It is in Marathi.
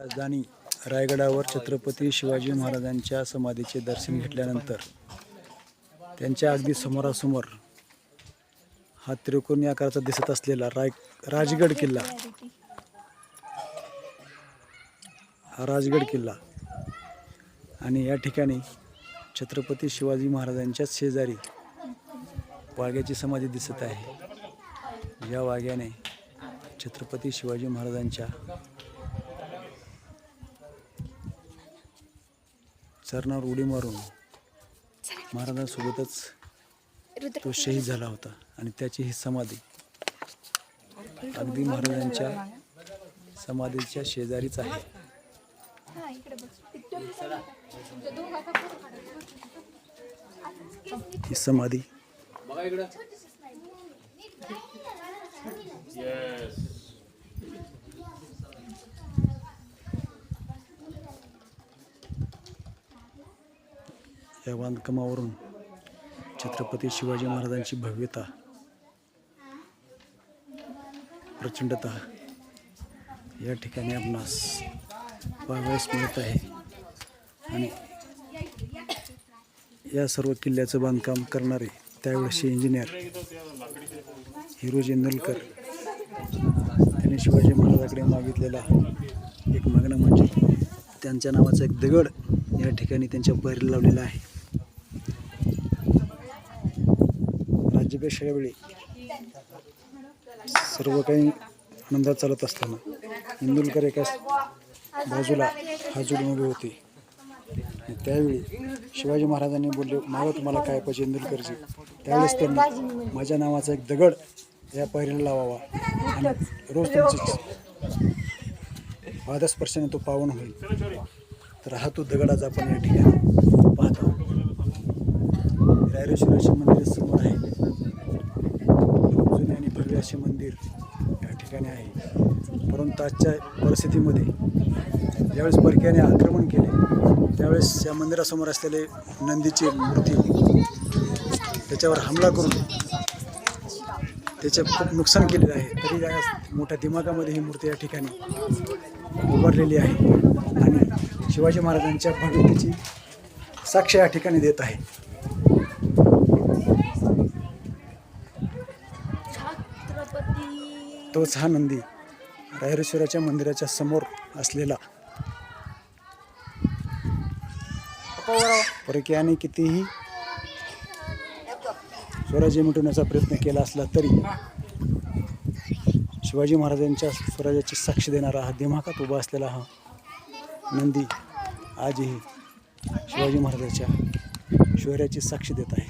राजधानी रायगडावर छत्रपती शिवाजी महाराजांच्या समाधीचे दर्शन घेतल्यानंतर त्यांच्या अगदी समोरासमोर हा त्रिकोणी आकाराचा दिसत असलेला राय राजगड किल्ला. हा राजगड किल्ला. आणि या ठिकाणी छत्रपती शिवाजी महाराजांच्या शेजारी वाघ्याची समाधी दिसत आहे. या वाघ्याने छत्रपती शिवाजी महाराजांच्या चरणावर उडी मारून महाराजांसोबतच तो शहीद झाला होता आणि त्याची ही समाधी. अगदी महाराजांच्या समाधीच्या शेजारीच आहे. ही समाधी. या बांधकामावरून छत्रपती शिवाजी महाराजांची भव्यता प्रचंडता या ठिकाणी आपणास पाहावयास मिळत आहे. आणि या सर्व किल्ल्याचं बांधकाम करणारे त्यावेळेसचे इंजिनियर हिरोजी नलकर त्यांनी शिवाजी महाराजाकडे मागितलेला एक मागणं म्हणजे त्यांच्या नावाचा एक दगड या ठिकाणी त्यांच्या पैरी लावलेला आहे. राज्याभिषेका वेळी सर्व काही आनंदात चालत असताना इंदुलकर एका बाजूला हाजून उभी होती. त्यावेळी शिवाजी महाराजांनी बोलले मागं तुम्हाला काय पाहिजे इंदुलकरजी त्यावेळेस त्यांनी माझ्या नावाचा एक दगड या पायरीला लावावा आणि रोज तुमची पादस्पर्शाने तो पावन होईल. तर हा तो दगड आज आपण या ठिकाणी पाहतो रायरेश्वराचे मंदिर समोर आहे. असे मंदिर या ठिकाणी आहे. परंतु आजच्या परिस्थितीमध्ये ज्यावेळेस परक्याने आक्रमण केले त्यावेळेस या मंदिरासमोर असलेले नंदीची मूर्ती त्याच्यावर हमला करून त्याचे खूप नुकसान केलेलं आहे. तरी या मोठ्या दिमागामध्ये ही मूर्ती या ठिकाणी उभारलेली आहे आणि शिवाजी महाराजांच्या भव्यतेची साक्ष या ठिकाणी देत आहे. तोच हा नंदी रायरेश्वराच्या मंदिराच्या समोर असलेला. परकीयाने कितीही स्वराज्य मिटवण्याचा प्रयत्न केला असला तरी शिवाजी महाराजांच्या स्वराज्याची साक्ष देणारा हा दिमाखात उभा असलेला हा नंदी आजही शिवाजी महाराजांच्या शौर्याची साक्ष देत आहे.